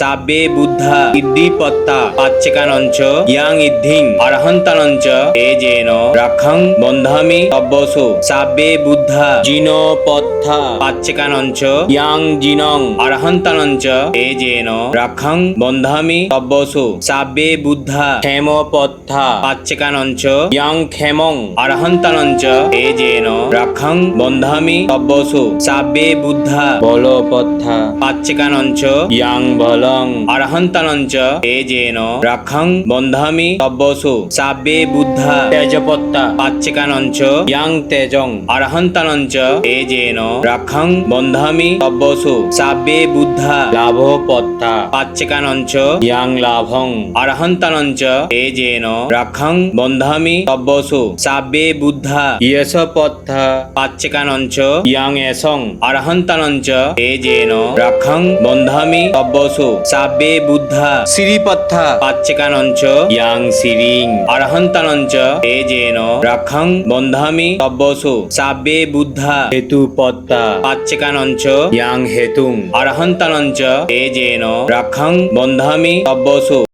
সাবে বুদ্ধা ইদ্দিপত্তা পাচ্চেকানঞ্চ ইয়াং ইদ্ধিং অরহন্তানঞ্চ এজেন রাখাং বন্ধামি তব্বসু। সাবে বুদ্ধা জিনোপত্থা পাচ্চেকানঞ্চ ইয়াং জিনং অরহন্তানঞ্চ এজেন রাখাং বন্ধামি তব্বসু। সাবে বুদ্ধা ক্ষেমপত্থা পাচ্চেকানঞ্চ ইয়াং ক্ষেমং অরহন্তানঞ্চ এজেন রাখাং বন্ধামি তব্বসু। সাবে বুদ্ধা বলপত্থা পাচ্চেকানঞ্চ ইয়াং বলং অরহন্তানঞ্চ এজেন রাখাং বন্ধামি তব্বসু সাবে বুদ্ধা তেজপত্তা পাচ্চেকানঞ্চ ইয়াং তেজং অরহন্তানঞ্চ এজেন রাখাং বন্ধামি তব্বসু সাবে বুদ্ধা লাভপত্তা পাচ্চেকানঞ্চ ইয়াং লাভং অরহন্তানঞ্চ এজেন রাখাং বন্ধামি তব্বসু সাবে বুদ্ধা ইয়সপত্থা পাচ্চেকানঞ্চ ইয়াং এসং অরহন্তানঞ্চ এজেন রাখাং বন্ধামি তব্বসু সাবে বুদ্ধা। শ্রীপত্থা পাচ্চেকানঞ্চ ইয়াং সিরিং। অরহন্তানঞ্চ এজেন রাখং বন্ধামি তব্বসু। সাবে বুদ্ধা। হেতু হেতুপত্তা পাচ্চেকানঞ্চ ইয়াং হেতুং। অরহন্তানঞ্চ জেন রাখং বন্ধামি তব্বসু।